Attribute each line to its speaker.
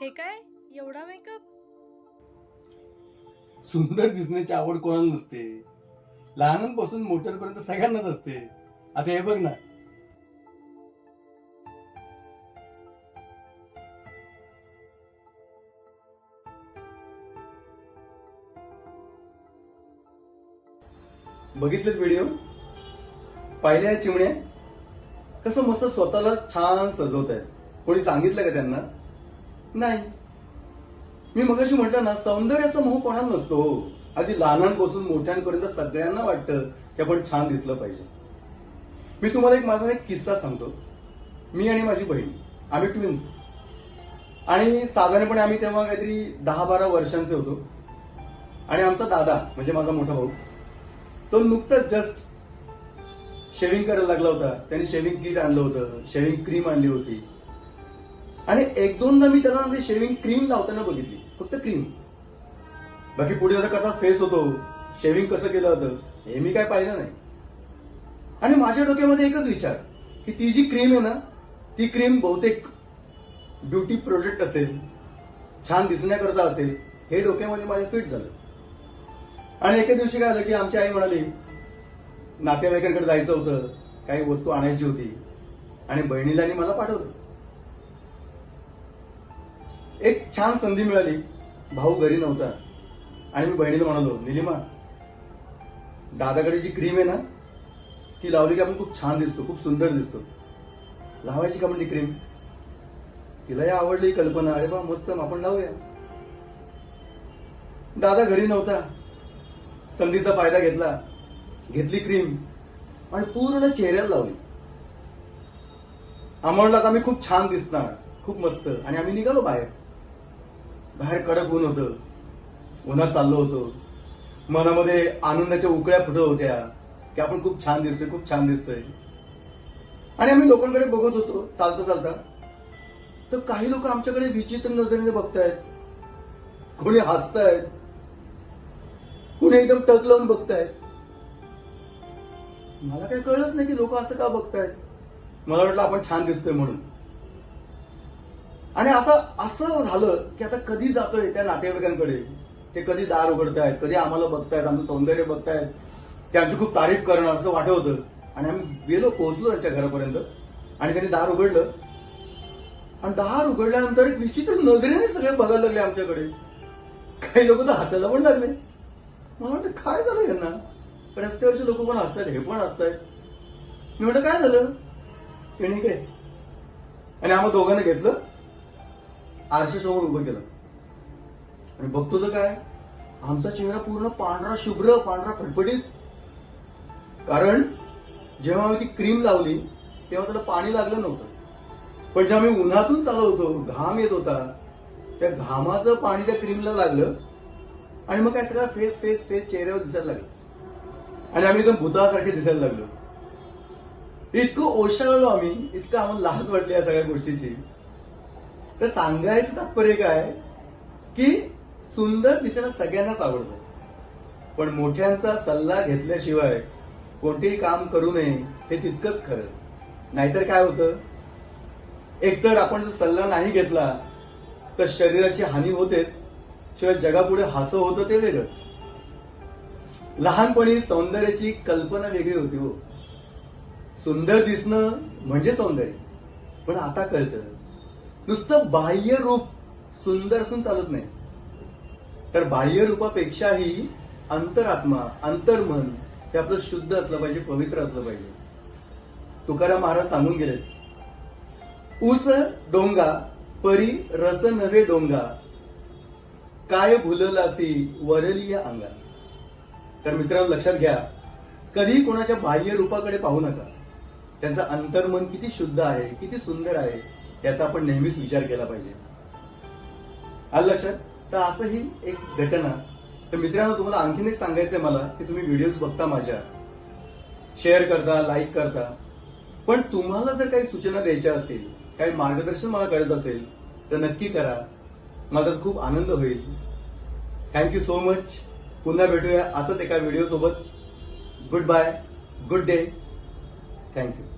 Speaker 1: हे काय? एवढा मेकअप
Speaker 2: सुंदर दिसण्याची आवड कोणाला नसते. लहानांपासून मोठ्यांपर्यंत सगळ्यांनाच असते. आता हे बघ ना. बघितलेत व्हिडिओ पाहिल्या चिमण्या? कसं मस्त स्वतःला छान सजवत आहेत कोणी सांगितलं का त्यांना? नाही. मी मगाशी म्हटलं ना सौंदर्याचा मोह कोणाला नसतो हो. लहानांपासून मोठ्यांपर्यंत सगळ्यांना वाटतं की आपण छान दिसलं पाहिजे. मी तुम्हाला एक माझा एक किस्सा सांगतो. मी आणि माझी बहीण आम्ही ट्विन्स आणि साधारणपणे आम्ही तेव्हा काहीतरी दहा बारा वर्षांचे होतो. आणि आमचा दादा म्हणजे माझा मोठा भाऊ तो नुकतंच जस्ट शेविंग करायला लागला होता. त्याने शेविंग किट आणलं होतं शेविंग क्रीम आणली होती. आणि एक दोनदा मी त्याला म्हणजे शेविंग क्रीम लावताना बघितली. फक्त क्रीम बाकी पुढे आता कसा फेस होतो शेविंग कसं केलं होतं हे मी काय पाहिलं नाही. आणि माझ्या डोक्यामध्ये एकच विचार की ती जी क्रीम आहे ना ती क्रीम बहुतेक ब्युटी प्रोडक्ट असेल छान दिसण्याकरता असेल हे डोक्यामध्ये माझ्या फिट झालं. आणि एके दिवशी काय झालं की आमची आई म्हणाली नातेवाईकांकडे जायचं होतं काही वस्तू आणायची होती. आणि बहिणीला मला पाठवलं. एक छान संधी मिळाली. भाऊ घरी नव्हता. आणि मी बहिणीला म्हणालो निलिमा दादाकडे जी क्रीम आहे ना ती लावली की आपण खूप छान दिसतो खूप सुंदर दिसतो. लावायची का म्हणजे क्रीम? तिलाही आवडली कल्पना. अरे बा मस्त आपण लावूया. दादा घरी नव्हता. संधीचा फायदा घेतला. घेतली क्रीम आणि पूर्ण चेहऱ्याला लावली. आम्हाला आता आम्ही खूप छान दिसणार खूप मस्त. आणि आम्ही निघालो बाहेर. बाहेर कडक ऊन होतं. उन्हात चाललो होतो. मनामध्ये आनंदाच्या उकळ्या फुटत होत्या की आपण खूप छान दिसतोय खूप छान दिसतोय. आणि आम्ही लोकांकडे बघत होतो चालता चालता. तर काही लोक आमच्याकडे विचित्र नजरेने बघतायत. कोणी हसतायत. कोणी एकदम टक लावून बघतायत. मला काही कळलंच नाही की लोक असं का बघतायत. मला वाटलं आपण छान दिसतोय म्हणून. आणि आता असं झालं की आता कधी जातोय त्या नातेवाईकांकडे? ते कधी दार उघडतायत कधी आम्हाला बघतायत आमचं सौंदर्य बघतायत. त्यांची खूप तारीफ करणं असं वाटत होतं आणि आम्ही गेलो पोहोचलो त्यांच्या घरापर्यंत. आणि त्यांनी दार उघडलं. आणि दार उघडल्यानंतर एक विचित्र नजरेने सगळे बघायला लागले आमच्याकडे. काही लोक तर हसायला पण लागले. मला वाटतं काय झालं यांना? रस्त्यावरचे लोक पण हसतायत हे पण हसतायत. मी म्हटलं काय झालं? त्यांनी इकडे. आणि आम्हाला दोघांना घेतलं. आरशासमोर उभं केलं. आणि बघतो तर काय? आमचा चेहरा पूर्ण पांढरा शुभ्र पांढरा फटफटीत कारण जेव्हा आम्ही ती क्रीम लावली तेव्हा त्याला पाणी लागलं नव्हतं. पण जेव्हा मी उन्हातून चालवतो घाम येत होता त्या घामाचं पाणी त्या क्रीमला लागलं. आणि मग काय सगळं फेस फेस फेस चेहऱ्यावर दिसायला लागलं. आणि आम्ही एकदम भूतासारखे दिसायला लागलो. इतकं ओशाळलो आम्ही इतकं आम्हाला लाज वाटली या सगळ्या गोष्टीची. तर सांगायचं तात्पर्य काय? की सुंदर दिसायला सगळ्यांनाच आवडतं. पण मोठ्यांचा सल्ला घेतल्याशिवाय कोणतेही काम करू नये हे तितकंच खरं. नाहीतर काय होतं? एकतर आपण जर सल्ला नाही घेतला तर शरीराची हानी होतेच शिवाय जगापुढे हसं होतं ते वेगळंच. लहानपणी सौंदर्याची कल्पना वेगळी होती हो. सुंदर दिसणं म्हणजे सौंदर्य. पण आता कळतं. नुसतं बाह्य रूप सुंदर असून चालत नाही. तर बाह्य रूपापेक्षाही अंतरात्मा अंतर्मन हे आपलं शुद्ध असलं पाहिजे पवित्र असलं पाहिजे. तुकाराम महाराज सांगून गेलेच. ऊस डोंगा परी रस नव्हे डोंगा. काय भुललासी वरली या अंगा. तर मित्रांनो लक्षात घ्या कधी कोणाच्या बाह्य रूपाकडे पाहू नका. त्यांचं अंतर्मन किती शुद्ध आहे किती सुंदर आहे. याचा आपण नेहमीच विचार केला पाहिजे. आलं लक्षात? तर असं ही एक घटना. तर मित्रांनो तुम्हाला आणखीन एक सांगायचंय मला की तुम्ही व्हिडिओज बघता माझ्या. शेअर करता लाईक करता. पण तुम्हाला जर काही सूचना द्यायच्या असतील काही मार्गदर्शन मला करत असेल तर नक्की करा. मला त्याचा खूप आनंद होईल. थँक्यू सो मच पुन्हा भेटूया असंच एका व्हिडिओ सोबत. Good bye good day thank you